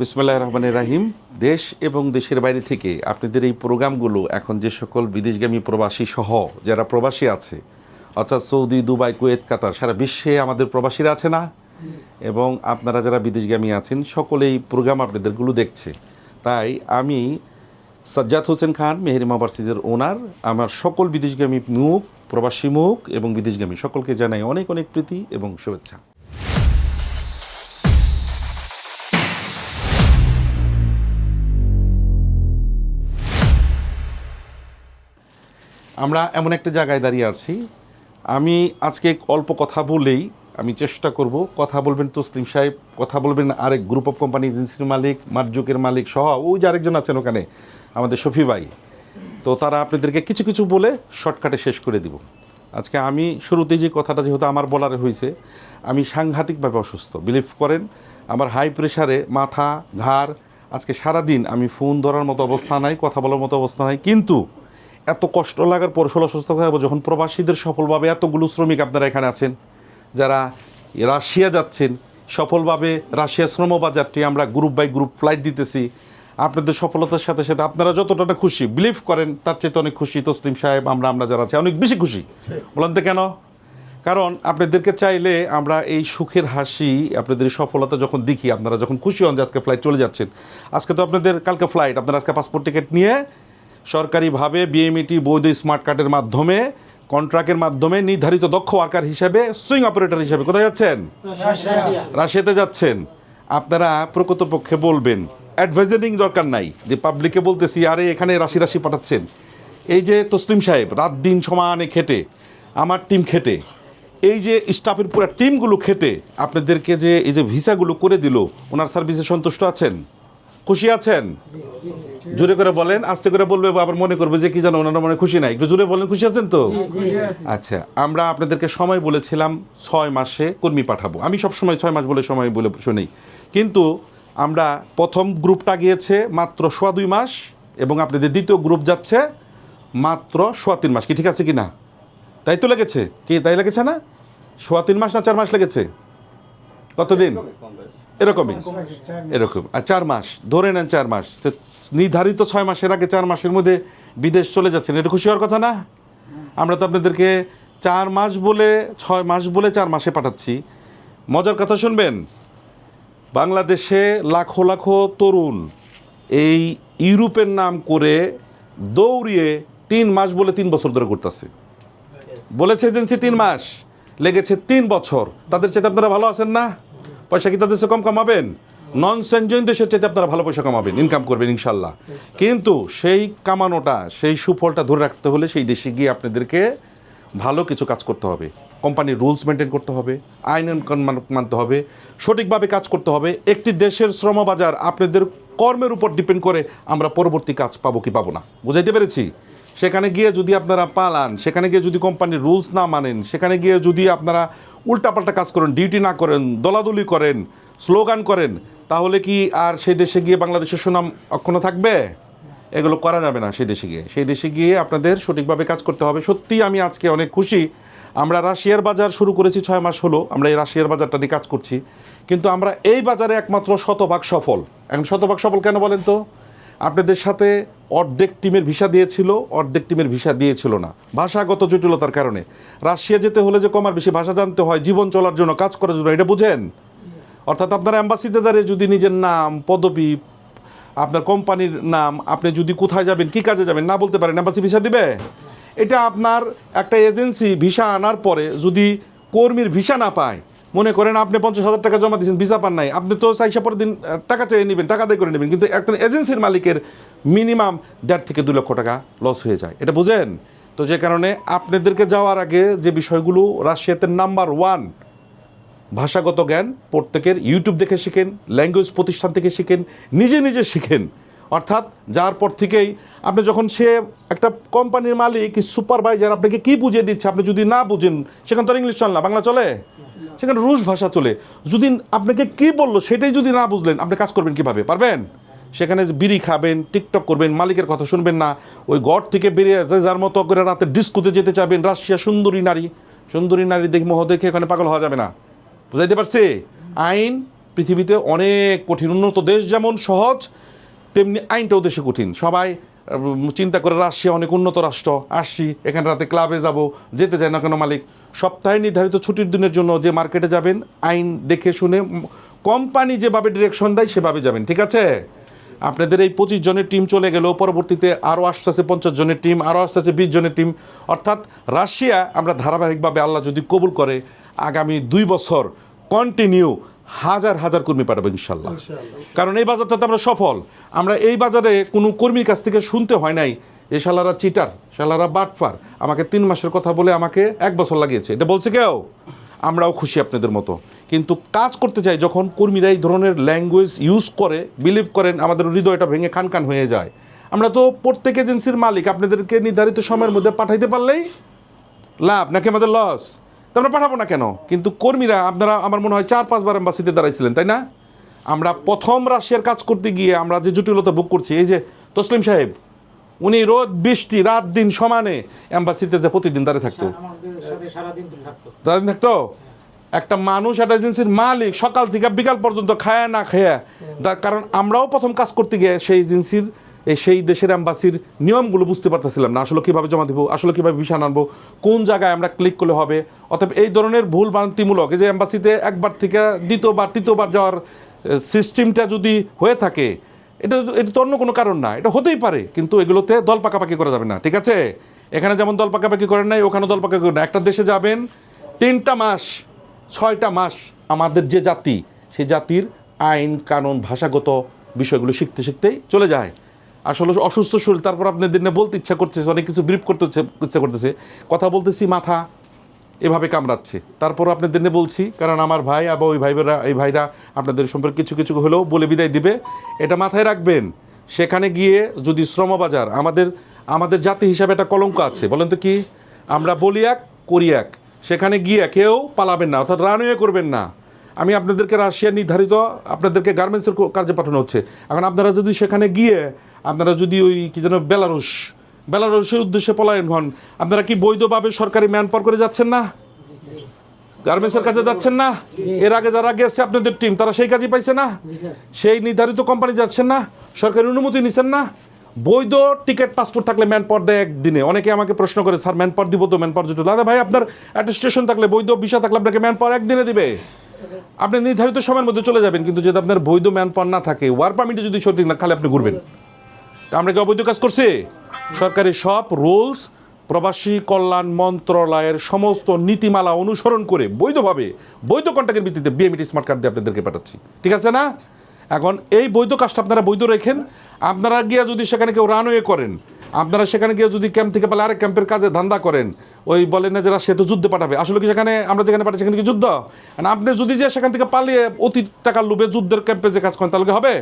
বিসমুল্লাহ রহমান রাহিম। দেশ এবং দেশের বাইরে থেকে আপনাদের এই প্রোগ্রামগুলো এখন যে সকল বিদেশগামী প্রবাসী সহ যারা প্রবাসী আছে, অর্থাৎ সৌদি, দুবাই, কুয়েত, কাতার, সারা বিশ্বে আমাদের প্রবাসীরা আছে না? এবং আপনারা যারা বিদেশগামী আছেন, সকলেই প্রোগ্রাম আপনাদেরগুলো দেখছে। তাই আমি সাজ্জাদ হোসেন খান মেহেরিমা ভার্সিজের ওনার, আমার সকল বিদেশগামী মুখ, প্রবাসী মুখ এবং বিদেশগামী সকলকে জানাই অনেক অনেক প্রীতি এবং শুভেচ্ছা। আমরা এমন একটা জায়গায় দাঁড়িয়ে আছি। আমি আজকে অল্প কথা বলেই আমি চেষ্টা করব, কথা বলবেন তসলিম সাহেব, কথা বলবেন আরেক গ্রুপ অফ কোম্পানি এজেন্সির মালিক মার্জুকের মালিক সহ ওই যে আরেকজন আছেন ওখানে, আমাদের শফি ভাই। তো তারা আপনাদেরকে কিছু কিছু বলে শর্টকাটে শেষ করে দিব। আজকে আমি শুরুতেই যে কথাটা যেহেতু আমার বলার হয়েছে, আমি সাংঘাতিকভাবে অসুস্থ। বিলিভ করেন, আমার হাই প্রেশারে মাথা, ঘাড়, আজকে সারাদিন আমি ফোন ধরার মতো অবস্থা নাই, কথা বলার মতো অবস্থা নাই, কিন্তু এত কষ্ট লাগার পর ষোলো অসুস্থ থাকব, যখন প্রবাসীদের সফলভাবে এতগুলো শ্রমিক আপনারা এখানে আছেন, যারা রাশিয়া যাচ্ছেন, সফলভাবে রাশিয়া শ্রম বাজারটি আমরা গ্রুপ বাই গ্রুপ ফ্লাইট দিতেছি। আপনাদের সফলতার সাথে সাথে আপনারা যতটা খুশি বিলিভ করেন, তার চেয়ে অনেক খুশি। তসলিম সাহেব, আমরা আমরা যারা আছি, অনেক বেশি খুশি। বলেন তো কেন? কারণ আপনাদেরকে চাইলে আমরা এই সুখের হাসি, আপনাদের সফলতা যখন দেখি, আপনারা যখন খুশি হন যে আজকে ফ্লাইট চলে যাচ্ছেন। আজকে তো আপনাদের, কালকে ফ্লাইট আপনারা আজকে পাসপোর্ট টিকিট নিয়ে সরকারিভাবে বিএমইটি বৈধ স্মার্ট কার্ডের মাধ্যমে কন্ট্রাক্টের মাধ্যমে নির্ধারিত দক্ষ ওয়ার্কার হিসেবে সুইং অপারেটর হিসেবে। কোথায় যাচ্ছেন? রাশিয়াতে যাচ্ছেন। আপনারা প্রকৃতপক্ষে বলবেন অ্যাডভাইজারিং দরকার নাই। যে পাবলিকে বলতেছি আরে এখানে রাশি রাশি পাঠাচ্ছেন। এই যে তসলিম সাহেব রাত দিন সমানে খেটে আমার টিম খেটে এই যে স্টাফের পুরো টিমগুলো খেটে আপনাদেরকে যে এই যে ভিসাগুলো করে দিল ওনার সার্ভিসে সন্তুষ্ট আছেন? খুশি আছেন? জোরে করে বলেন আস্তে করে বলবে আবার মনে করবে যে কি জানো ওনারা মনে খুশি নাই। একটু জোরে বলেন খুশি আছেন তো? আচ্ছা আমরা আপনাদেরকে সময় বলেছিলাম ছয় মাসে কর্মী পাঠাবো। আমি সব সময় ছয় মাস বলে সময় বলে শুনি। কিন্তু আমরা প্রথম গ্রুপটা গিয়েছে মাত্র সোয়া দুই মাস এবং আপনাদের দ্বিতীয় গ্রুপ যাচ্ছে মাত্র সোয়া তিন মাস। কি ঠিক আছে কি না তাই তো লেগেছে? কি তাই লেগেছে না? সোয়া তিন মাস না চার মাস লেগেছে? কতদিন? এরকমই। এরকম। আর চার মাস, ধরে নেন চার মাস। তো নির্ধারিত ছয় মাসের আগে চার মাসের মধ্যে বিদেশ চলে যাচ্ছেন। এটা খুশি হওয়ার কথা না? আমরা তো আপনাদেরকে চার মাস বলে, ছয় মাস বলে চার মাসে পাঠাচ্ছি। মজার কথা শুনবেন? বাংলাদেশে লাখো লাখো তরুণ এই ইউরোপের নাম করে দৌড়িয়ে তিন মাস বলে তিন বছর ধরে করতেছে বলেছে এজেন্সি তিন মাস, লেগেছে তিন বছর। তাদের চাইতে আপনারা ভালো আছেন না? পয়সা কি তাদের কম কামাবেন? নন সেনজেন দেশের চাইতে আপনারা ভালো পয়সা কামাবেন ইনকাম করবেন ইনশাল্লাহ কিন্তু সেই কামানোটা, সেই সুফলটা ধরে রাখতে হলে সেই দেশে গিয়ে আপনাদেরকে ভালো কিছু কাজ করতে হবে। কোম্পানির রুলস মেনটেন করতে হবে, আইন মান- মানতে হবে, সঠিকভাবে কাজ করতে হবে। একটি দেশের শ্রমবাজার আপনাদের কর্মের উপর ডিপেন্ড করে আমরা পরবর্তী কাজ পাবো কি পাবো না। বুঝাইতে পেরেছি? সেখানে গিয়ে যদি আপনারা পালান, সেখানে গিয়ে যদি কোম্পানির রুলস না মানেন, সেখানে গিয়ে যদি আপনারা উল্টাপাল্টা কাজ করেন ডিউটি না করেন, দলাদলি করেন স্লোগান করেন, তাহলে কি আর সেই দেশে গিয়ে বাংলাদেশের সুনাম অক্ষুণ্ণ থাকবে? এগুলো করা যাবে না সেই দেশে গিয়ে। সেই দেশে গিয়ে আপনাদের সঠিকভাবে কাজ করতে হবে। সত্যি আমি আজকে অনেক খুশি। আমরা রাশিয়ার বাজার শুরু করেছি ছয় মাস হলো। আমরা এই রাশিয়ার বাজারটা নিয়ে কাজ করছি। কিন্তু আমরা এই বাজারে একমাত্র শতভাগ সফল। এখন শতভাগ সফল কেন বলেন তো? আপনাদের সাথে অর্ধেক টিমের ভিসা দিয়েছিল, অর্ধেক টিমের ভিসা দিয়েছিল না। ভাষাগত জটিলতার কারণে। রাশিয়া যেতে হলে যে কমার বেশি ভাষা জানতে হয়, জীবন চলার জন্য, কাজ করার জন্য, এটা বুঝেন? অর্থাৎ আপনার অ্যাম্বাসিতে দাঁড়িয়ে যদি নিজের নাম, পদবি, আপনার কোম্পানির নাম, আপনি যদি কোথায় যাবেন, কি কাজে যাবেন, না বলতে পারেন অ্যাম্বাসি ভিসা দিবে? এটা আপনার একটা এজেন্সি ভিসা আনার পরে যদি কর্মীর ভিসা না পায় মনে করেন আপনি পঞ্চাশ হাজার টাকা জমা দিয়েছেন, ভিসা পান নাই, আপনি তো সাইসা পরের দিন টাকা চেয়ে নেবেন, টাকা দিয়ে করে নেবেন, কিন্তু একটা এজেন্সির মালিকের মিনিমাম দেড় থেকে দু লক্ষ টাকা লস হয়ে যায়। এটা বুঝেন? তো যে কারণে আপনাদেরকে যাওয়ার আগে যে বিষয়গুলো রাশিয়াতে নাম্বার ওয়ান ভাষাগত জ্ঞান প্রত্যেকের ইউটিউব দেখে শিখেন, ল্যাঙ্গুয়েজ প্রতিষ্ঠান থেকে শিখেন, নিজে নিজে শিখেন। অর্থাৎ যার পর থেকেই আপনি যখন সে একটা কোম্পানির মালিক সুপারভাইজার আপনাকে কি বুঝিয়ে দিচ্ছে, আপনি যদি না বুঝেন, সেখান তো ইংলিশ চলে না, বাংলা চলে? সেখানে রুশ ভাষা চলে। যদি আপনাকে কি বলল সেটাই যদি না বুঝলেন, আপনি কাজ করবেন কীভাবে? পারবেন? সেখানে বিড়ি খাবেন, টিকটক করবেন, মালিকের কথা শুনবেন না। ওই গড় থেকে বেরিয়ে আসে যার মতো করে রাতে ডিস্কোতে যেতে চাবেন, রাশিয়া সুন্দরী নারী। সুন্দরী নারী দেখে মোহ দেখে এখানে পাগল হওয়া যাবে না। বুঝাইতে পারছি? আইন পৃথিবীতে অনেক কঠিন, উন্নত দেশ যেমন সহজ, তেমনি আইনটাও দেশে কঠিন। সবাই চিন্তা করে রাশিয়া অনেক উন্নত রাষ্ট্র। আসছি, এখানে রাতে ক্লাবে যাব, যেতে চায় না কেন মালিক? সপ্তাহে নির্ধারিত ছুটির দিনের জন্য যে মার্কেটে যাবেন আইন দেখে শুনে কোম্পানি যেভাবে ডিরেকশন দেয় সেভাবে যাবেন ঠিক আছে? আপনাদের এই পঁচিশ জনের টিম চলে গেল পরবর্তীতে আরও আস্তে আসতেছে পঞ্চাশ জনের টিম আরও আস্তে আসতেছে বিশ জনের টিম অর্থাৎ রাশিয়া আমরা ধারাবাহিকভাবে আল্লাহ যদি কবুল করে আগামী দুই বছর কন্টিনিউ হাজার হাজার কর্মী পাঠাবো ইনশাল্লাহ কারণ এই বাজারটাতে আমরা সফল। আমরা এই বাজারে কোনো কর্মীর কাছ থেকে শুনতে হয় নাই এ শালারা চিটার শালারা বাটফার, আমাকে তিন মাসের কথা বলে আমাকে এক বছর লাগিয়েছে। এটা বলছে কেউ? আমরাও খুশি আপনাদের মতো। কিন্তু কাজ করতে চাই যখন কর্মীরা এই ধরনের ল্যাঙ্গুয়েজ ইউজ করে বিলিভ করেন, আমাদের হৃদয়টা ভেঙে খান খান হয়ে যায়। আমরা তো প্রত্যেক এজেন্সির মালিক, আপনাদেরকে নির্ধারিত সময়ের মধ্যে পাঠাইতে পারলেই লাভ, নাকি আমাদের লস তো আমরা পাঠাবো না কেন? কিন্তু কর্মীরা, আপনারা, আমার মনে হয় চার পাঁচবার এম্বাসিতে দাঁড়াইছিলেন, তাই না? আমরা প্রথম রাশিয়ার কাজ করতে গিয়ে আমরা যে জটিলতা বুক করছি, এই যে তসলিম সাহেব উনি রোদ বৃষ্টি রাত দিন সমানে এম্বাসিতে যে প্রতিদিন দাঁড়িয়ে থাকতো। সারাদিন থাকতো। দাঁড়িয়ে থাকতো? একটা মানুষ একটা এজেন্সির মালিক সকাল থেকে বিকাল পর্যন্ত খায় না খেয়ে। কারণ আমরাও প্রথম কাজ করতে গিয়ে সেই এজেন্সির এই সেই দেশের অ্যাম্বাসির নিয়মগুলো বুঝতে পারতেছিলাম না আসলে কীভাবে জমা দেবো আসলে কীভাবে ভিসা আনব কোন জায়গায় আমরা ক্লিক করলে হবে। অতএব এই ধরনের ভুল ভ্রান্তিমূলক এই যে অ্যাম্বাসিতে একবার থেকে দ্বিতীয়বার তৃতীয়বার যাওয়ার সিস্টেমটা যদি হয়ে থাকে এটা এটা তো অন্য কোনো কারণ না, এটা হতেই পারে, কিন্তু এগুলোতে দল পাকাপাকি করা যাবে না, ঠিক আছে? এখানে যেমন দল পাকাপাকি করেন নাই ওখানে দল পাকাপাকি করেন না একটা দেশে যাবেন, তিনটা মাস, ছয়টা মাস আমাদের যে জাতি, সেই জাতির আইন, কানুন, ভাষাগত বিষয়গুলো শিখতে শিখতেই চলে যায়। আসলে অসুস্থ শরীর, তারপর আপনাদের বলতে ইচ্ছা করতেছে, অনেক কিছু ব্রিফ করতে ইচ্ছা করতেছে। কথা বলতেছি মাথা এভাবে কামড়াচ্ছে। তারপর আপনাদের নিয়ে বলছি, কারণ আমার ভাই আবার ওই ভাইবেরা এই ভাইরা আপনাদের সম্পর্কে কিছু কিছু হলেও বলে বিদায় দিবে। এটা মাথায় রাখবেন, সেখানে গিয়ে যদি শ্রমবাজার, আমাদের আমাদের জাতি হিসাবে একটা কলঙ্ক আছে, বলেন তো কি? আমরা বলি এক, করি এক। সেখানে গিয়ে কেউ পালাবেন না, অর্থাৎ রানওয়ে করবেন না। আমি আপনাদেরকে রাশিয়া নির্ধারিত, আপনাদেরকে গার্মেন্টসের কাজে পাঠানো হচ্ছে। এখন আপনারা যদি সেখানে গিয়ে, আপনারা যদি ওই কী যেন বেলারুশ বেলারুশের উদ্দেশ্যে পলায়ন হন আপনারা কি বৈধভাবে সরকারি ম্যান পার করে যাচ্ছেন না? গার্মেন্টসের কাছে যাচ্ছেন না? এর আগে যারা গেছে আপনাদের টিম তারা সেই কাজই পাইছে না? সেই নির্ধারিত কোম্পানি যাচ্ছেন না? সরকারি অনুমতি নিছেন না? বৈধ টিকিট পাসপোর্ট থাকলে ম্যান পাওয়ার দেয় একদিনে। অনেকে আমাকে প্রশ্ন করে, স্যার, ম্যান পাওয়ার দিব তো, ম্যান পাওয়ার যদি দাদা ভাই, আপনার অ্যাটেস্টেশন থাকলে, বৈধ ভিসা থাকলে আপনাকে ম্যান পাওয়ার একদিনে দিবে। আপনি নির্ধারিত সময়ের মধ্যে চলে যাবেন, কিন্তু যদি আপনার বৈধ ম্যান পাওয়ার না থাকে ওয়ার পারমিটে যদি সঠিক না খালি আপনি ঘুরবেন। তা আমরা কি অবৈধ কাজ করছি? সরকারি সব রুলস, প্রবাসী কল্যাণ মন্ত্রণালয়ের সমস্ত নীতিমালা অনুসরণ করে বৈধভাবে বৈধ কন্ট্যাক্টের ভিত্তিতে বিএমইটি স্মার্ট কার্ড দিয়ে আপনাদেরকে পাঠাচ্ছি। ঠিক আছে না? এখন এই বৈধ কাজটা আপনারা বৈধ রেখেন। আপনারা গিয়ে যদি সেখানে কেউ রানওয়ে করেন, আপনারা সেখানে গিয়ে যদি ক্যাম্প থেকে পালে আরেক ক্যাম্পের কাজে ধান্দা করেন, ওই বলেন না যারা সে তো যুদ্ধে পাঠাবে। আসলে কি সেখানে আমরা যেখানে পাঠাই সেখানে কি যুদ্ধ? আপনি যদি যে সেখান থেকে পালিয়ে অতি টাকার লোভে যুদ্ধের ক্যাম্পে যে কাজ করেন, তাহলে হবে?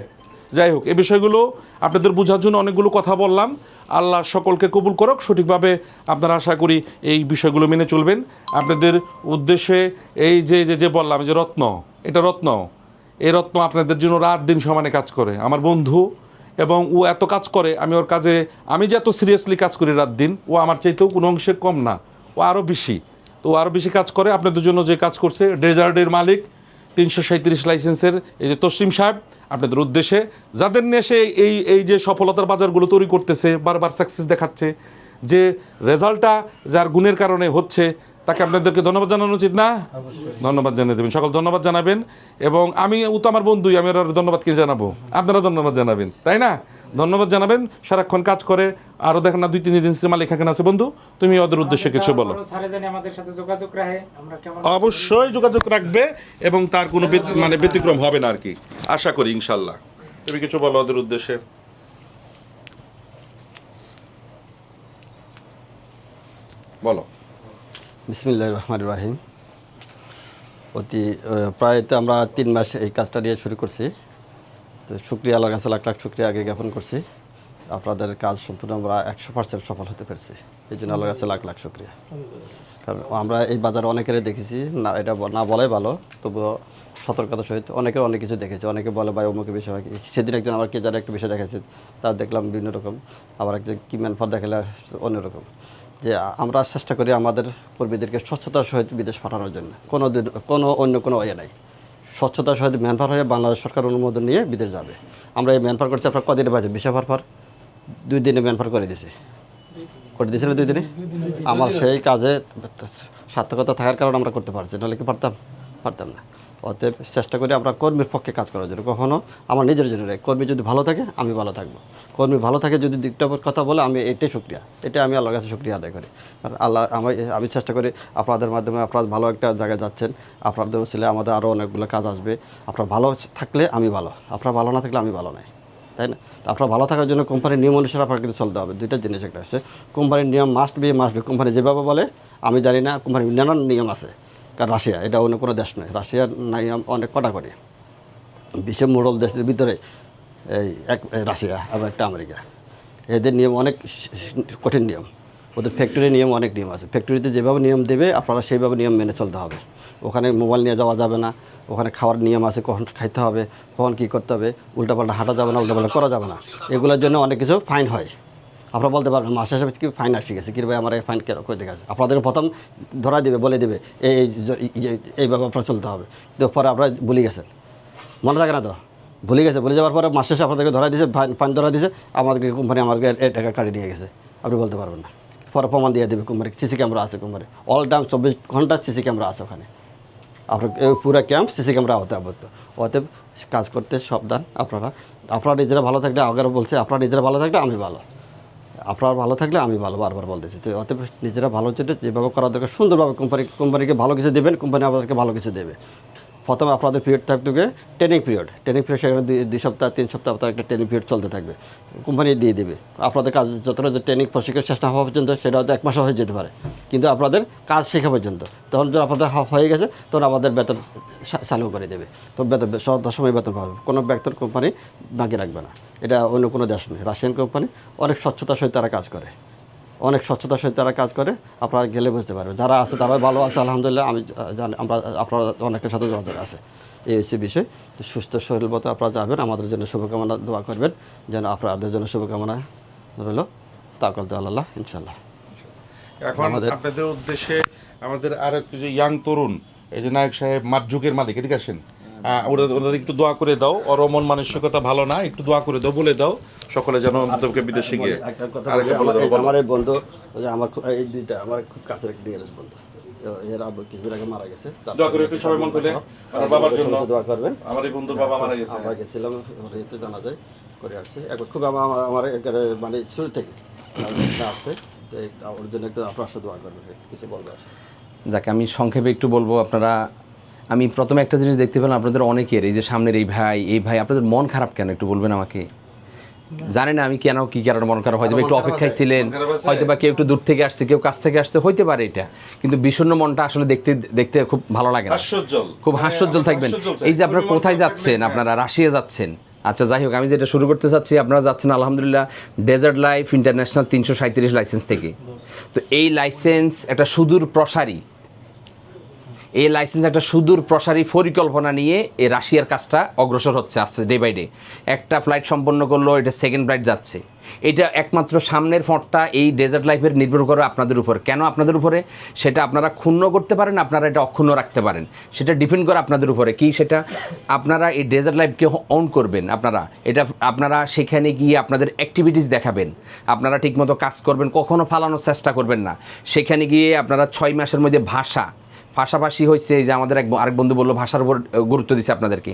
যাই হোক, এই বিষয়গুলো আপনাদের বোঝার জন্য অনেকগুলো কথা বললাম। আল্লাহ সকলকে কবুল করুক। সঠিকভাবে আপনারা আশা করি এই বিষয়গুলো মেনে চলবেন। আপনাদের উদ্দেশ্যে এই যে যে যে বললাম, যে রত্ন, এটা রত্ন। এই রত্ন আপনাদের জন্য রাত দিন সমানে কাজ করে। আমার বন্ধু এবং ও এত কাজ করে, আমি ওর কাজে, আমি যে এত সিরিয়াসলি কাজ করি রাত দিন, ও আমার চাইতেও কোনো অংশে কম না। ও আরও বেশি। তো আরও বেশি কাজ করে। আপনাদের জন্য যে কাজ করছে, ডেজার্টের মালিক, তিনশো সাঁত্রিশ লাইসেন্সের এই যে তসলিম সাহেব আপনাদের উদ্দেশ্যে যাদের নিয়ে সে এই এই যে সফলতার বাজারগুলো তৈরি করতেছে বারবার সাকসেস দেখাচ্ছে যে রেজাল্টটা যার গুণের কারণে হচ্ছে তাকে আপনাদেরকে ধন্যবাদ জানানো উচিত না? ধন্যবাদ জানিয়ে দেবেন। সকল ধন্যবাদ জানাবেন। এবং আমি ও তো আমার বন্ধুই আমি ওর ধন্যবাদ কি জানাব? আপনারা ধন্যবাদ জানাবেন তাই না? ধন্যবাদ জানাবেন। সারাক্ষণ কাজ করে আরও দেখেন না দুই তিন এজেন্সির মালিক এখানে আছে। বন্ধু তুমি ওদের উদ্দেশ্যে কিছু বলো। স্যারে জানি আমাদের সাথে যোগাযোগ রাখে আমরা কেমন অবশ্যই যোগাযোগ রাখবে এবং তার কোনো মানে ব্যতিক্রম হবে না আর কি। আশা করি ইনশাল্লাহ। তুমি কিছু বলো ওদের উদ্দেশ্যে। বলো। বিসমিল্লাহ রহমান রাহিম। অতি প্রায় তো আমরা তিন মাস এই কাজটা নিয়ে শুরু করছি। তো শুক্রিয়া, আল্লাহর কাছে লাখ লাখ শুক্রিয়া আগে জ্ঞাপন করছি। আপনাদের কাজ সম্পূর্ণ আমরা একশো পার্সেন্ট সফল হতে পেরেছি। এই জন্য আল্লাহর কাছে লাখ লাখ শুক্রিয়া। কারণ আমরা এই বাজারে অনেকেরই দেখেছি, না, এটা না বলাই ভালো, তবুও সতর্কতা সহিত অনেকের অনেক কিছু দেখেছি। অনেকে বলে, ভাই, অমুকের বিষয় হয় সেদিন একজন আমার কে যারা একটা বিষয় দেখেছে তার দেখলাম বিভিন্ন রকম। আবার একজন কি ম্যানফার দেখালে অন্যরকম যে আমরা চেষ্টা করি আমাদের কর্মীদেরকে স্বচ্ছতার সহিত বিদেশ পাঠানোর জন্য। কোনো দিন, কোনো অন্য কোনো ইয়ে নাই। স্বচ্ছতার সহিত ম্যানপার হয়ে বাংলাদেশ সরকার অনুমোদন নিয়ে বিদেশ যাবে। আমরা এই ম্যানপার করছি, আপনার কদিনে বাজে? বিশা ফারফার? দুই দিনে ম্যানফার করে দিছি। করে দিয়েছিল দুই দিনে? আমার সেই কাজে সার্থকতা থাকার কারণে আমরা করতে পারছি, নাহলে কি পারতাম? পারতাম না। অতএব চেষ্টা করি আমরা কর্মীর পক্ষে কাজ করার জন্য। কখনো আমার নিজের জন্য নয়। কর্মী যদি ভালো থাকে, আমি ভালো থাকব। কর্মী ভালো থাকে যদি দিকটা কথা বলে, আমি এটাই শুক্রিয়া। এটা আমি আল্লাহর কাছে শুক্রিয়া আদায় করি। আর আল্লাহ আমি আমি চেষ্টা করি আপনাদের মাধ্যমে আপনারা ভালো একটা জায়গায় যাচ্ছেন। আপনাদের ছেলে আমাদের আরও অনেকগুলো কাজ আসবে। আপনার ভালো থাকলে আমি ভালো। আপনার ভালো না থাকলে আমি ভালো নাই। তাই না? আপনার ভালো থাকার জন্য কোম্পানির নিয়ম অনুসারে আপনার কিন্তু চলতে হবে। দুইটা জিনিস একটা আছে কোম্পানির নিয়ম must be must be company যেভাবে বলে, আমি জানি না কোম্পানির নানান নিয়ম আছে। কারণ রাশিয়া, এটা অন্য কোনো দেশ নয়। রাশিয়ার নিয়ম অনেক কড়াকড়ি বিশ্ব মোড়ল দেশের ভিতরে এই এক রাশিয়া এবং একটা আমেরিকা। এদের নিয়ম অনেক কঠিন নিয়ম। ওদের ফ্যাক্টরির নিয়ম অনেক নিয়ম আছে। ফ্যাক্টরিতে যেভাবে নিয়ম দেবে, আপনারা সেইভাবে নিয়ম মেনে চলতে হবে। ওখানে মোবাইল নিয়ে যাওয়া যাবে না। ওখানে খাওয়ার নিয়ম আছে, কখন খাইতে হবে, কখন কী করতে হবে, উল্টাপাল্টা হাঁটা যাবে না, উল্টাপাল্টা করা যাবে না। এগুলোর জন্য অনেক কিছু ফাইন হয়। আপনারা বলতে পারবেন, মাস্টার সাহেব, কি ফাইন আসে গেছে? কি ভাই, আমার এই ফাইন করে দেখে আছে আপনাদের প্রথম ধরা দেবে, বলে দেবে, এই এইভাবে আপনার চলতে হবে। তো পরে আপনারা ভুলে গেছেন। মনে থাকে না তো? ভুলে গেছে, ভুলে যাওয়ার পরে মাস্টার সাহেব আপনাদেরকে ধরা দিয়েছে ফাইন ফাইন ধরা দিয়েছে, আমাদেরকে কোম্পানি আমাকে এই টাকা কাটিয়ে নিয়ে গেছে। আপনি বলতে পারবেন না। পরে প্রমাণ দিয়ে দেবে কোম্পানি সিসি ক্যামেরা আছে কোম্পানি অল টাইম চব্বিশ ঘণ্টা সিসি ক্যামেরা আছে ওখানে। আপনার পুরো ক্যাম্প সিসি ক্যামেরা হতে আবদ্ধ। অতএব কাজ করতে সাবধান, আপনারা আপনারা নিজেরা ভালো থাকলে আগেরও বলছে, আপনারা নিজেরা ভালো থাকলে আমি ভালো। আপনার ভালো থাকলে আমি ভালো, বারবার বলতেছি। তো অতএব নিজেরা ভালো হচ্ছে, যেভাবে করা দরকার, সুন্দরভাবে কোম্পানি কোম্পানিকে ভালো কিছু দেবেন কোম্পানি আপনাদেরকে ভালো কিছু দেবে। প্রথমে আপনাদের পিরিয়ড থাকবে ট্রেনিং পিরিয়ড ট্রেনিং পিরিয়ড সেখানে দুই সপ্তাহ, তিন সপ্তাহ আপনার একটা ট্রেনিং পিরিয়ড চলতে থাকবে। কোম্পানি দিয়ে দেবে। আপনাদের কাজ যতটা ট্রেনিং প্রশিক্ষণ শেষ না হওয়া পর্যন্ত সেটা হয়তো এক মাসও হয়ে যেতে পারে। কিন্তু আপনাদের কাজ শেখা পর্যন্ত। তখন যখন আপনাদের হয়ে গেছে, তখন আমাদের বেতন চালু করে দেবে। তো বেতন, স- দশমী বেতন পাবে। কোনো বেতন কোম্পানি বাকি রাখবে না। এটা অন্য কোনো দেশ নয়। রাশিয়ান কোম্পানি অনেক স্বচ্ছতার সহিত তারা কাজ করে। অনেক স্বচ্ছতার সহিত তারা কাজ করে আপনারা গেলে বুঝতে পারবেন। যারা আছে তারা ভালো আছে আলহামদুলিল্লাহ আমি জানি আমরা আপনারা অনেকের সাথে যোগাযোগ আছে। এই হচ্ছে বিষয়। তো সুস্থ শরীর মতো আপনারা যাবেন আমাদের জন্য শুভকামনা দোয়া করবেন যেন আপনাদের জন্য শুভকামনা রইল। তাকল আল্লাহ ইনশাল্লাহ এখন আমাদের- আপনাদের উদ্দেশ্যে আমাদের আর একটু যে ইয়াং তরুণ এই যে নায়ক সাহেব মার্জুকের মালিক এদিকে আসেন। ওরা ওদের একটু দোয়া করে দাও। ওর মন মানসিকতা ভালো না একটু দোয়া করে দাও বলে দাও সকলে যেন তোকে বিদেশে গিয়ে আমার এই- বন্ধু আমার খুব- এই দুইটা আমার খুব কাছের একটা ডিএলএস বন্ধু। এর আব্বু কিছুদিন আগে মারা গেছে। দোয়া করে একটু সবাই মন আমার বাবার জন্য। দোয়া করবেন। আমার এই বন্ধুর বাবা মারা গেছে। আমরা গেছিলাম তো জানা যায় করে আসছে। এখন খুব আমার আমার- মানে শুরু থেকে আসছে তো ওর জন্য একটু আপনার সাথে দোয়া করবেন কিছু বলবে যাকে আমি সংক্ষেপে একটু বলব আপনারা আমি প্রথমে একটা জিনিস দেখতে পেলাম আপনাদের অনেকের এই যে সামনের এই ভাই এই ভাই আপনাদের মন খারাপ কেন? একটু বলবেন আমাকে। জানি না আমি কেন কি কারণে মন খারাপ হয়তো একটু অপেক্ষায় ছিলেন মন? হয়তো বা কেউ একটু দূর থেকে আসছে কেউ কাছ থেকে আসছে হইতে পারে এটা। কিন্তু বিষণ্ণ মনটা আসলে দেখতে দেখতে খুব ভালো লাগে না। খুব হাস্যোজ্জ্বল থাকবেন। এই যে আপনারা কোথায় যাচ্ছেন আপনারা রাশিয়া যাচ্ছেন? আচ্ছা যাই হোক আমি যেটা শুরু করতে চাচ্ছি আপনারা যাচ্ছেন আলহামদুলিল্লাহ ডেজার্ট লাইফ ইন্টারন্যাশনাল তিনশো সাঁত্রিশ লাইসেন্স থেকে। তো এই লাইসেন্স একটা সুদূর প্রসারী এই লাইসেন্স একটা সুদূর প্রসারী পরিকল্পনা নিয়ে এই রাশিয়ার কাজটা অগ্রসর হচ্ছে আসছে ডে বাই ডে একটা ফ্লাইট সম্পন্ন করল, এটা সেকেন্ড ফ্লাইট যাচ্ছে। এটা একমাত্র সামনের ফটটা এই ডেজার্ট লাইফের নির্ভর করে আপনাদের উপর। কেন আপনাদের উপরে? সেটা আপনারা ক্ষুণ্ণ করতে পারেন, আপনারা এটা অক্ষুণ্ণ রাখতে পারেন। সেটা ডিপেন্ড করে আপনাদের উপরে। কি সেটা? আপনারা এই ডেজার্ট লাইফকে অন করবেন আপনারা। এটা আপনারা সেখানে গিয়ে আপনাদের অ্যাক্টিভিটিস দেখাবেন। আপনারা ঠিকমতো কাজ করবেন কখনও ফালানোর চেষ্টা করবেন না। সেখানে গিয়ে আপনারা ছয় মাসের মধ্যে ভাষা পাশাপাশি হয়েছে যে আমাদের এক আরেক বন্ধু বলল, ভাষার উপর গুরুত্ব দিচ্ছে আপনাদেরকে।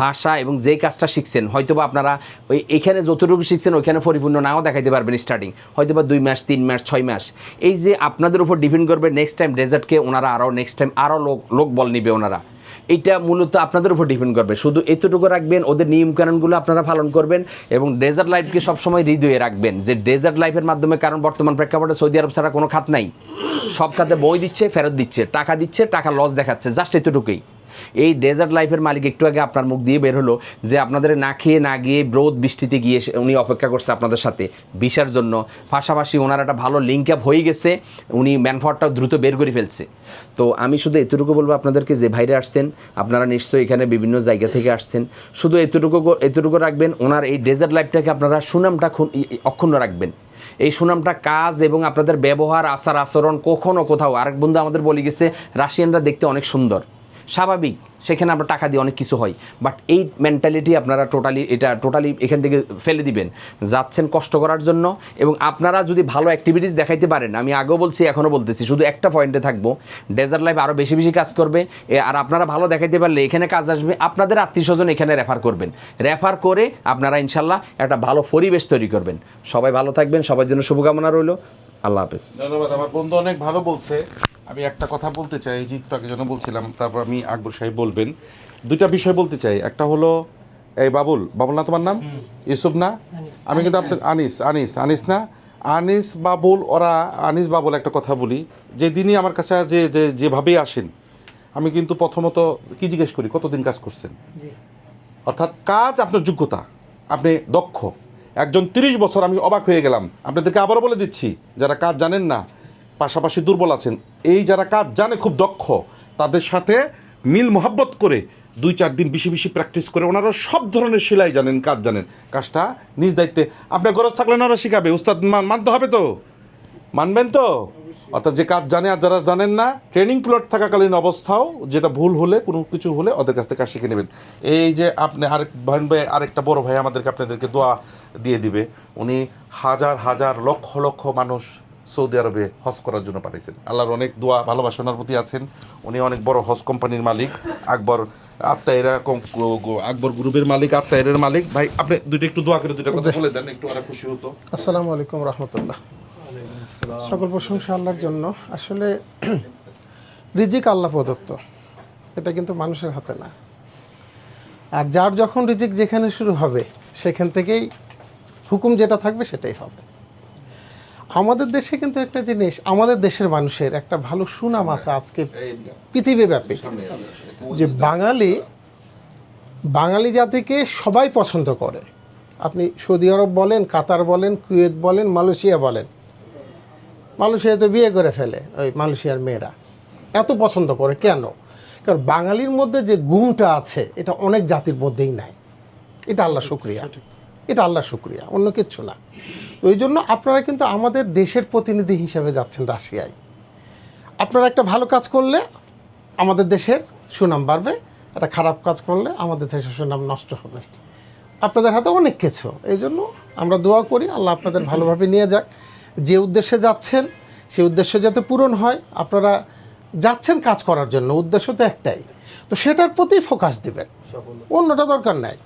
ভাষা এবং যেই কাজটা শিখছেন, হয়তোবা আপনারা ওই এখানে যতটুকু শিখছেন, ওইখানে পরিপূর্ণ নাও দেখাইতে পারবেন স্টার্টিং হয়তো বা দুই মাস, তিন মাস, ছয় মাস। এই যে আপনাদের উপর ডিপেন্ড করবে নেক্সট টাইম ডেজার্টকে ওনারা আরও নেক্সট টাইম আরও লোক লোক বল নিবে ওনারা। এইটা মূলত আপনাদের উপর ডিপেন্ড করবে। শুধু এতটুকু রাখবেন, ওদের নিয়মকানুনগুলো আপনারা পালন করবেন এবং ডেজার্ট লাইফকে সবসময় হৃদয়ে রাখবেন। যে ডেজার্ট লাইফের মাধ্যমে কারণ বর্তমান প্রেক্ষাপটে সৌদি আরব ছাড়া কোনো খাত নাই। সব খাতে বই দিচ্ছে, ফেরত দিচ্ছে, টাকা দিচ্ছে, টাকা লস দেখাচ্ছে জাস্ট এতটুকুই। এই ডেজার্ট লাইফের মালিক একটু আগে আপনার মুখ দিয়ে বের হলো যে আপনাদের না খেয়ে, না গিয়ে রোদ বৃষ্টিতে গিয়ে উনি অপেক্ষা করছে আপনাদের সাথে ভিসার জন্য। পাশাপাশি ওনার একটা ভালো লিঙ্ক আপ হয়ে গেছে, উনি ম্যানফাওয়ারটাও দ্রুত বের করে ফেলছে। তো আমি শুধু এতটুকু বলব আপনাদেরকে যে ভাইরে আসছেন, আপনারা নিশ্চয়ই এখানে বিভিন্ন জায়গা থেকে আসছেন। শুধু এতটুকু এতটুকু রাখবেন, ওনার এই ডেজার্ট লাইফটাকে আপনারা সুনামটা অক্ষুণ্ণ রাখবেন। এই সুনামটা কাজ এবং আপনাদের ব্যবহার, আচার, আচরণ কখনো কোথাও আরেক বন্ধু আমাদের বলে গেছে, রাশিয়ানরা দেখতে অনেক সুন্দর। স্বাভাবিক, সেখানে আমরা টাকা দিয়ে অনেক কিছু হয়। বাট এই মেন্টালিটি আপনারা টোটালি এটা টোটালি এখান থেকে ফেলে দিবেন। যাচ্ছেন কষ্ট করার জন্য এবং আপনারা যদি ভালো অ্যাক্টিভিটিস দেখাইতে পারেন, আমি আগেও বলছি, এখনও বলতেছি, শুধু একটা পয়েন্টে থাকব। ডেজার্ট লাইফ আরও বেশি বেশি কাজ করবে। আর আপনারা ভালো দেখাইতে পারলে এখানে কাজ আসবে, আপনাদের আত্মীয় স্বজন এখানে রেফার করবেন। রেফার করে আপনারা ইনশাল্লাহ একটা ভালো পরিবেশ তৈরি করবেন। সবাই ভালো থাকবেন, সবার জন্য শুভকামনা রইল। আল্লাহ হাফেজ। ধন্যবাদ আমার বন্ধু অনেক ভালো বলছে। আমি একটা কথা বলতে চাই যে একটু আগে যেন বলছিলাম তারপর আমি আকবর সাহেব বলবেন। দুইটা বিষয় বলতে চাই একটা হলো এই বাবুল বাবুল না তোমার নাম? ইউসুফ না? আমি কিন্তু আপনার আনিস। আনিস আনিস না? আনিস বাবুল ওরা আনিস বাবুল একটা কথা বলি। যেদিনই আমার কাছে যে যে যেভাবেই আসেন আমি কিন্তু প্রথমত কি জিজ্ঞেস করি? কতদিন কাজ করছেন? অর্থাৎ কাজ আপনার যোগ্যতা আপনি দক্ষ। একজন তিরিশ বছর আমি অবাক হয়ে গেলাম। আপনাদেরকে আবারও বলে দিচ্ছি, যারা কাজ জানেন না, পাশাপাশি দুর্বল আছেন, এই যারা কাজ জানে, খুব দক্ষ, তাদের সাথে মিল মোহাব্বত করে দুই চার দিন বেশি বেশি প্র্যাকটিস করে ওনারা সব ধরনের সেলাই জানেন, কাজ জানেন। কাজটা নিজ দায়িত্বে। আপনার গরজ থাকলে ওনারা শিখাবে, উস্তাদ মানতে হবে তো? মানবেন তো? অর্থাৎ যে কাজ জানে আর যারা জানেন না ট্রেনিং প্লট থাকাকালীন অবস্থাও যেটা ভুল হলে, কোনো কিছু হলে ওদের কাছ থেকে শিখে নেবেন। এই যে আপনি আরেক ভাই, আরেকটা বড় ভাই আমাদেরকে, আপনাদেরকে দোয়া দিয়ে দিবে। উনি হাজার হাজার লক্ষ লক্ষ মানুষ সৌদি আরবে হজ করার জন্য পাঠিয়েছেন আল্লাহর অনেক দোয়া ভালোবাসনার প্রতি আছেন। উনি অনেক বড় হজ কোম্পানির মালিক। আকবর গো- আকবর গ্রুপের মালিক আত্মাইরের মালিক। ভাই আপনি দুইটা একটু দোয়া করে দুইটা কথা বলে দেন একটু আর খুশি হতো। আসসালামু আলাইকুম রহমতুল্লাহ। সকল প্রশংসা আল্লাহর জন্য। আসলে রিজিক আল্লাহ প্রদত্ত। এটা কিন্তু মানুষের হাতে না। আর যার যখন রিজিক যেখানে শুরু হবে সেখান থেকেই হুকুম যেটা থাকবে সেটাই হবে। আমাদের দেশে কিন্তু একটা জিনিস আমাদের দেশের মানুষের একটা ভালো সুনাম আছে আজকে পৃথিবীব্যাপী যে বাঙালি বাঙালি জাতিকে সবাই পছন্দ করে। আপনি সৌদি আরব বলেন কাতার বলেন কুয়েত বলেন মালয়েশিয়া বলেন। মালয়েশিয়া তো বিয়ে করে ফেলে ওই মালয়েশিয়ার মেয়েরা। এত পছন্দ করে কেন? কারণ বাঙালির মধ্যে যে গুণটা আছে এটা অনেক জাতির মধ্যেই নাই। এটা আল্লাহ শুক্রিয়া। এটা আল্লাহ শুক্রিয়া, অন্য কিচ্ছু না। ওই জন্য আপনারা কিন্তু আমাদের দেশের প্রতিনিধি হিসেবে যাচ্ছেন রাশিয়ায়। আপনারা একটা ভালো কাজ করলে আমাদের দেশের সুনাম বাড়বে, একটা খারাপ কাজ করলে আমাদের দেশের সুনাম নষ্ট হবে। আপনাদের হাতে অনেক কিছু, এই জন্য আমরা দোয়া করি, আল্লাহ আপনাদের ভালোভাবে নিয়ে যাক। যে উদ্দেশ্যে যাচ্ছেন সেই উদ্দেশ্য যাতে পূরণ হয়, আপনারা যাচ্ছেন কাজ করার জন্য, উদ্দেশ্য তো একটাই। তো সেটার প্রতি ফোকাস দেবেন। অন্যটা দরকার নাই।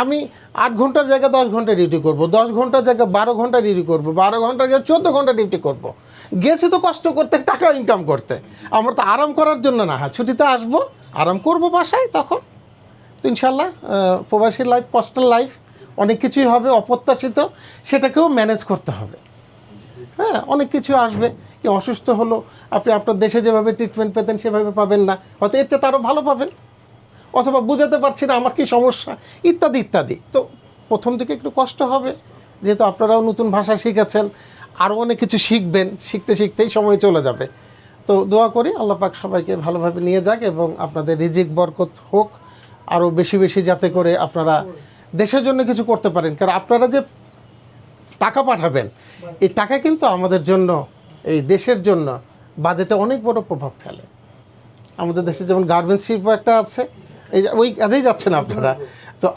আমি আট ঘণ্টার জায়গায় দশ ঘণ্টা ডিউটি করব, দশ ঘণ্টার জায়গায় বারো ঘণ্টা ডিউটি করব, বারো ঘণ্টার জায়গায় চোদ্দ ঘণ্টা ডিউটি করব। গেছি তো কষ্ট করতে, টাকা ইনকাম করতে। আমরা তো আরাম করার জন্য না হ্যাঁ ছুটিতে আসব, আরাম করব বাসায় তখন। তো ইনশাল্লাহ প্রবাসী লাইফ কষ্টের লাইফ অনেক কিছুই হবে, অপ্রত্যাশিত, সেটাকেও ম্যানেজ করতে হবে। হ্যাঁ অনেক কিছু আসবে। কি অসুস্থ হলো, আপনি আপনার দেশে যেভাবে ট্রিটমেন্ট পেতেন, সেভাবে পাবেন না। হয়তো এর চেয়ে তারও ভালো পাবেন। অথবা বুঝাতে পারছি না আমার কি সমস্যা, ইত্যাদি ইত্যাদি। তো প্রথম দিকে একটু কষ্ট হবে, যেহেতু আপনারাও নতুন ভাষা শিখেছেন, আরও অনেক কিছু শিখবেন, শিখতে, শিখতেই সময় চলে যাবে। তো দোয়া করি আল্লাহ পাক সবাইকে ভালোভাবে নিয়ে যাক এবং আপনাদের রিজিক, বরকত হোক, আরও বেশি বেশি যাতে করে আপনারা দেশের জন্য কিছু করতে পারেন। কারণ আপনারা যে টাকা পাঠাবেন, এই টাকা কিন্তু আমাদের জন্য, এই দেশের জন্য বাজেটে অনেক বড় প্রভাব ফেলে। আমাদের দেশে যেমন গার্মেন্টস শিল্প একটা আছে এই যে- ওই কাজেই যাচ্ছেন আপনারা। তো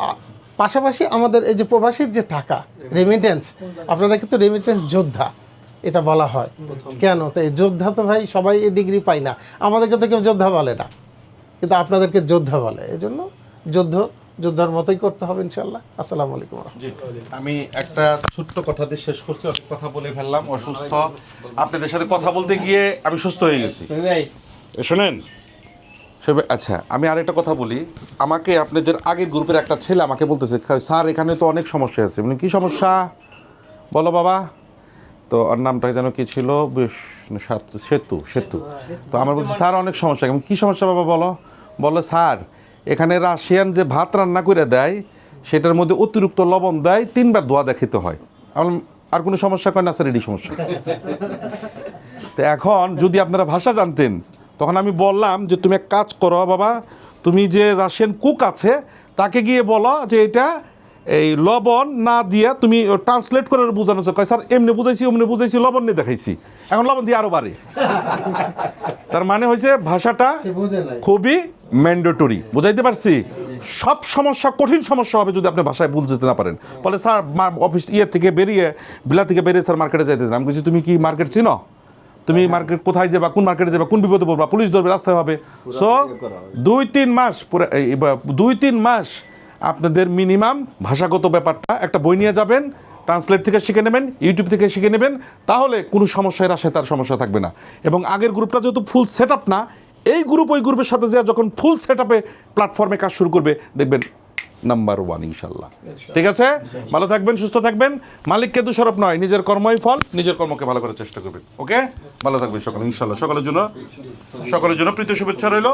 পাশাপাশি আমাদের এই যে প্রবাসীর যে টাকা রেমিটেন্স আপনারা কিন্তু রেমিটেন্স যোদ্ধা এটা বলা হয়। কেন? তো এই যোদ্ধা তো ভাই সবাই এই ডিগ্রি পায় না। আমাদেরকে তো কেউ যোদ্ধা বলে না। কিন্তু আপনাদেরকে যোদ্ধা বলে। এই জন্য যুদ্ধ যোদ্ধার মতোই করতে হবে ইনশাল্লাহ আসসালামু আলাইকুম জি। আমি একটা ছোট্ট কথা দিয়ে শেষ করছি। অনেক কথা বলে ফেললাম অসুস্থ। আপনাদের সাথে কথা বলতে গিয়ে আমি সুস্থ হয়ে গেছি। শোনেন সবে- আচ্ছা আমি আর একটা কথা বলি। আমাকে আপনাদের আগের গ্রুপের একটা ছেলে আমাকে বলতেছে স্যার এখানে তো অনেক সমস্যা আছে। মানে কী সমস্যা? বলো বাবা। তো ওর নামটা যেন কি ছিল? সেতু সেতু তো আমার বলছে স্যার অনেক সমস্যা। কী সমস্যা বাবা বলো। বলো স্যার এখানে রাশিয়ান যে ভাত রান্না করে দেয় সেটার মধ্যে অতিরিক্ত লবণ দেয় তিনবার ধোয়া দেখিতে হয়। আমি বললাম, আর কোনো সমস্যা কয় না স্যার এডি সমস্যা। তো এখন যদি আপনারা ভাষা জানতেন তখন আমি বললাম যে তুমি এক কাজ করো বাবা তুমি যে রাশিয়ান কুক আছে তাকে গিয়ে বলো যে এটা এই লবণ না দিয়ে তুমি ট্রান্সলেট করে বোঝানো কয় স্যার এমনি বুঝাইছি অমনি বুঝাইছি লবণ নিয়ে দেখাইছি। এখন লবণ দিয়ে আরও বাড়ে। তার মানে হয়েছে ভাষাটা খুবই ম্যান্ডেটরি বুঝাইতে পারছি? সব সমস্যা কঠিন সমস্যা হবে যদি আপনি ভাষায় ভুল যেতে না পারেন। বলে স্যার অফিস ইয়ে থেকে বেরিয়ে বিলা থেকে বেরিয়ে স্যার মার্কেটে যাইতে আমি বলছি তুমি কি মার্কেট চিনো? তুমি মার্কেট কোথায় যাবা কোন মার্কেটে যাবা কোন বিপদে পড়বা পুলিশ ধরবে রাস্তায় হবে। সো দুই তিন মাস দুই তিন মাস আপনাদের মিনিমাম ভাষাগত ব্যাপারটা একটা বই নিয়ে যাবেন ট্রান্সলেট থেকে শিখে নেবেন ইউটিউব থেকে শিখে নেবেন তাহলে কোনো সমস্যায় রাশে তার সমস্যা থাকবে না। এবং আগের গ্রুপটা যেহেতু ফুল সেট আপ না এই গ্রুপ ওই গ্রুপের সাথে যা যখন ফুল সেট আপে প্ল্যাটফর্মে কাজ শুরু করবে দেখবেন নাম্বার ওয়ান ইনশাল্লাহ ঠিক আছে? ভালো থাকবেন সুস্থ থাকবেন। মালিককে দোষারোপ নয় নিজের কর্মই ফল নিজের কর্মকে ভালো করার চেষ্টা করবেন ওকে? ভালো থাকবেন সকলে ইনশাল্লাহ সকলের জন্য সকলের জন্য প্রীতি শুভেচ্ছা রইল।